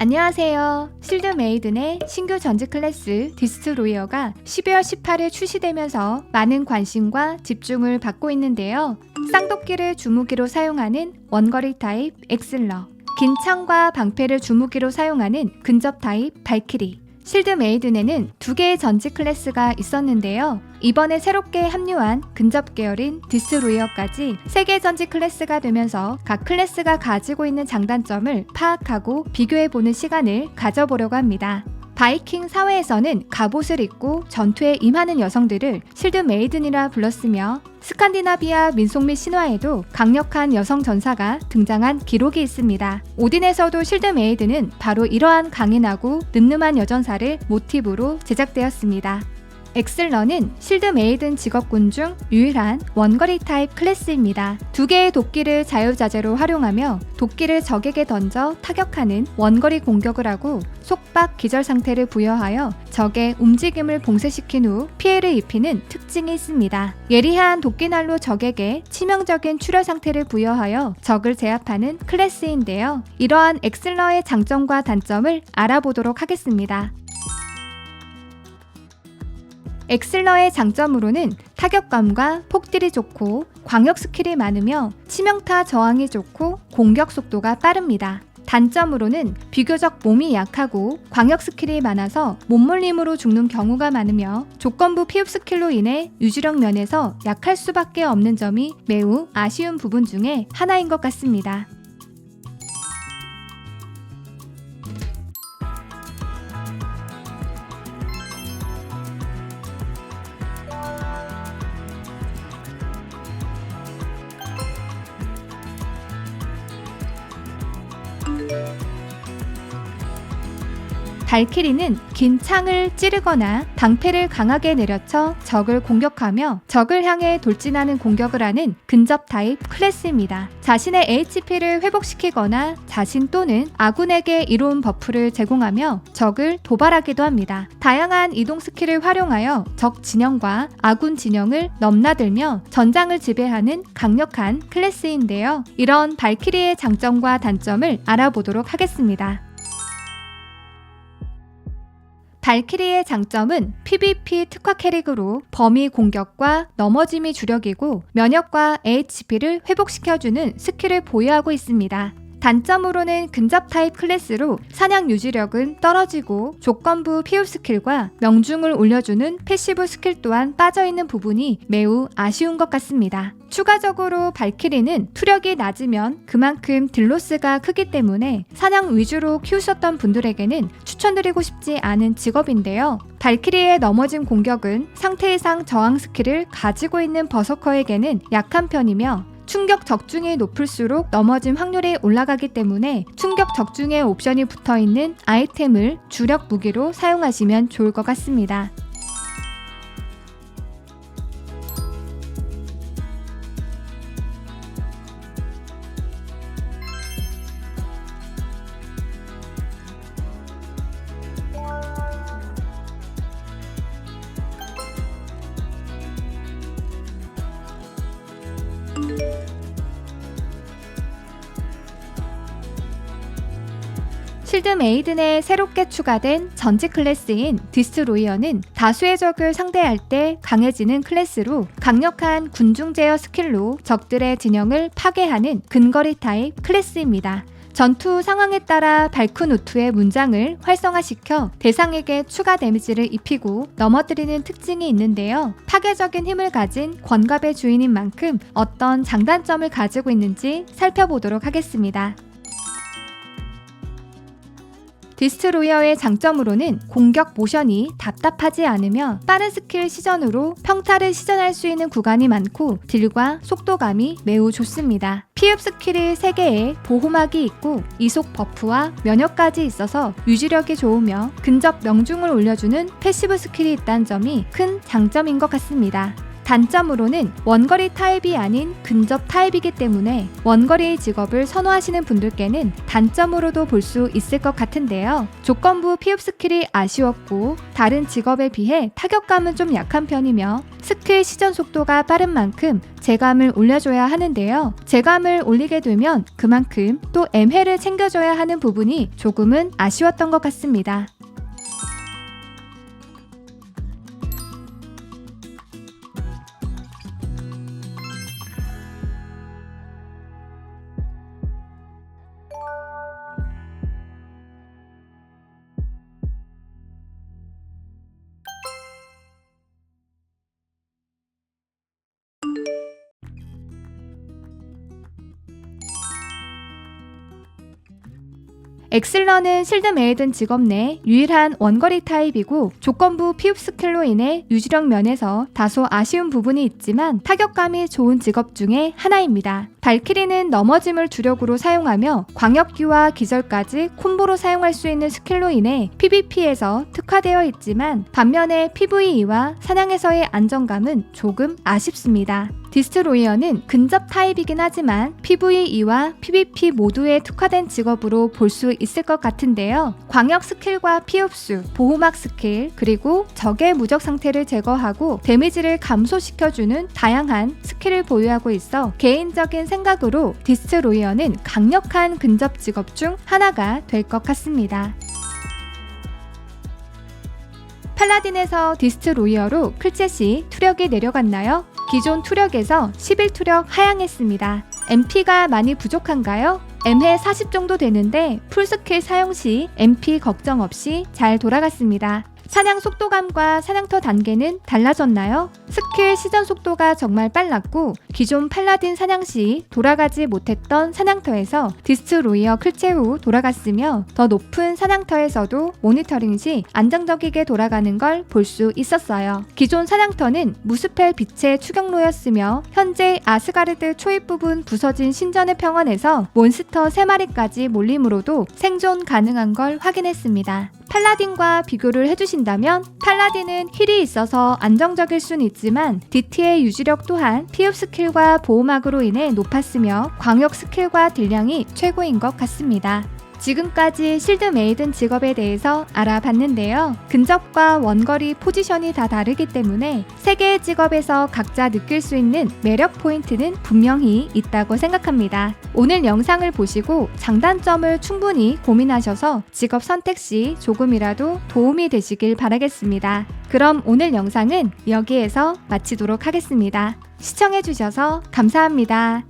안녕하세요. 실드 메이든의 신규 전지 클래스 디스트로이어가 12월 18일 출시되면서 많은 관심과 집중을 받고 있는데요. 쌍도끼를 주무기로 사용하는 원거리 타입 엑슬러, 긴 창과 방패를 주무기로 사용하는 근접 타입 발키리, 실드 메이든에는 두 개의 전지 클래스가 있었는데요. 이번에 새롭게 합류한 근접 계열인 디스로이어까지 세개 전지 클래스가 되면서 각 클래스가 가지고 있는 장단점을 파악하고 비교해보는 시간을 가져보려고 합니다. 바이킹 사회에서는 갑옷을 입고 전투에 임하는 여성들을 실드 메이든이라 불렀으며 스칸디나비아 민속 및 신화에도 강력한 여성 전사가 등장한 기록이 있습니다. 오딘에서도 실드 메이든은 바로 이러한 강인하고 늠름한 여전사를 모티브로 제작되었습니다. 엑슬러는 실드 메이든 직업군 중 유일한 원거리 타입 클래스입니다. 두 개의 도끼를 자유자재로 활용하며 도끼를 적에게 던져 타격하는 원거리 공격을 하고 속박 기절 상태를 부여하여 적의 움직임을 봉쇄시킨 후 피해를 입히는 특징이 있습니다. 예리한 도끼날로 적에게 치명적인 출혈 상태를 부여하여 적을 제압하는 클래스인데요. 이러한 엑슬러의 장점과 단점을 알아보도록 하겠습니다. 엑슬러의 장점으로는 타격감과 폭딜이 좋고 광역 스킬이 많으며 치명타 저항이 좋고 공격 속도가 빠릅니다. 단점으로는 비교적 몸이 약하고 광역 스킬이 많아서 몸물림으로 죽는 경우가 많으며 조건부 피흡 스킬로 인해 유지력 면에서 약할 수밖에 없는 점이 매우 아쉬운 부분 중에 하나인 것 같습니다. 발키리는 긴 창을 찌르거나 방패를 강하게 내려쳐 적을 공격하며 적을 향해 돌진하는 공격을 하는 근접 타입 클래스입니다. 자신의 HP를 회복시키거나 자신 또는 아군에게 이로운 버프를 제공하며 적을 도발하기도 합니다. 다양한 이동 스킬을 활용하여 적 진영과 아군 진영을 넘나들며 전장을 지배하는 강력한 클래스인데요. 이런 발키리의 장점과 단점을 알아보도록 하겠습니다. 발키리의 장점은 PVP 특화 캐릭으로 범위 공격과 넘어짐이 주력이고 면역과 HP를 회복시켜주는 스킬을 보유하고 있습니다. 단점으로는 근접 타입 클래스로 사냥 유지력은 떨어지고 조건부 피흡 스킬과 명중을 올려주는 패시브 스킬 또한 빠져있는 부분이 매우 아쉬운 것 같습니다. 추가적으로 발키리는 투력이 낮으면 그만큼 딜로스가 크기 때문에 사냥 위주로 키우셨던 분들에게는 추천드리고 싶지 않은 직업인데요. 발키리의 넘어진 공격은 상태 이상 저항 스킬을 가지고 있는 버서커에게는 약한 편이며 충격 적중이 높을수록 넘어짐 확률이 올라가기 때문에 충격 적중의 옵션이 붙어 있는 아이템을 주력 무기로 사용하시면 좋을 것 같습니다. 실드 메이든에 새롭게 추가된 전지 클래스인 디스로이어는 다수의 적을 상대할 때 강해지는 클래스로 강력한 군중 제어 스킬로 적들의 진영을 파괴하는 근거리 타입 클래스입니다. 전투 상황에 따라 발크노트의 문장을 활성화시켜 대상에게 추가 데미지를 입히고 넘어뜨리는 특징이 있는데요. 파괴적인 힘을 가진 권갑의 주인인 만큼 어떤 장단점을 가지고 있는지 살펴보도록 하겠습니다. 디스트로이어의 장점으로는 공격 모션이 답답하지 않으며 빠른 스킬 시전으로 평타를 시전할 수 있는 구간이 많고 딜과 속도감이 매우 좋습니다. 피흡 스킬이 3개의 보호막이 있고 이속 버프와 면역까지 있어서 유지력이 좋으며 근접 명중을 올려주는 패시브 스킬이 있다는 점이 큰 장점인 것 같습니다. 단점으로는 원거리 타입이 아닌 근접 타입이기 때문에 원거리 직업을 선호하시는 분들께는 단점으로도 볼 수 있을 것 같은데요. 조건부 피흡 스킬이 아쉬웠고 다른 직업에 비해 타격감은 좀 약한 편이며 스킬 시전 속도가 빠른 만큼 재감을 올려줘야 하는데요. 재감을 올리게 되면 그만큼 또 M회를 챙겨줘야 하는 부분이 조금은 아쉬웠던 것 같습니다. 엑슬러는 실드 메이든 직업 내 유일한 원거리 타입이고 조건부 피흡 스킬로 인해 유지력 면에서 다소 아쉬운 부분이 있지만 타격감이 좋은 직업 중에 하나입니다. 발키리는 넘어짐을 주력으로 사용하며 광역기와 기절까지 콤보로 사용할 수 있는 스킬로 인해 PVP에서 특화되어 있지만 반면에 PVE와 사냥에서의 안정감은 조금 아쉽습니다. 디스트로이어는 근접 타입이긴 하지만 PVE와 PVP 모두에 특화된 직업으로 볼 수 있을 것 같은데요. 광역 스킬과 피흡수, 보호막 스킬, 그리고 적의 무적 상태를 제거하고 데미지를 감소시켜주는 다양한 스킬을 보유하고 있어 개인적인 생각으로 디스트로이어는 강력한 근접 직업 중 하나가 될 것 같습니다. 팔라딘에서 디스트로이어로 클챗이 투력이 내려갔나요? 기존 투력에서 11투력 하향했습니다. MP가 많이 부족한가요? M회 40 정도 되는데 풀스킬 사용 시 MP 걱정 없이 잘 돌아갔습니다. 사냥 속도감과 사냥터 단계는 달라졌나요? 스킬 시전 속도가 정말 빨랐고 기존 팔라딘 사냥 시 돌아가지 못했던 사냥터에서 디스트로이어 클체 후 돌아갔으며 더 높은 사냥터에서도 모니터링 시 안정적이게 돌아가는 걸 볼 수 있었어요. 기존 사냥터는 무스펠 빛의 추격로였으며 현재 아스가르드 초입 부분 부서진 신전의 평원에서 몬스터 3마리까지 몰림으로도 생존 가능한 걸 확인했습니다. 팔라딘과 비교를 해주신다면 팔라딘은 힐이 있어서 안정적일 순 있지만 DT의 유지력 또한 피흡 스킬과 보호막으로 인해 높았으며 광역 스킬과 딜량이 최고인 것 같습니다. 지금까지 실드 메이든 직업에 대해서 알아봤는데요. 근접과 원거리 포지션이 다 다르기 때문에 세 개의 직업에서 각자 느낄 수 있는 매력 포인트는 분명히 있다고 생각합니다. 오늘 영상을 보시고 장단점을 충분히 고민하셔서 직업 선택 시 조금이라도 도움이 되시길 바라겠습니다. 그럼 오늘 영상은 여기에서 마치도록 하겠습니다. 시청해주셔서 감사합니다.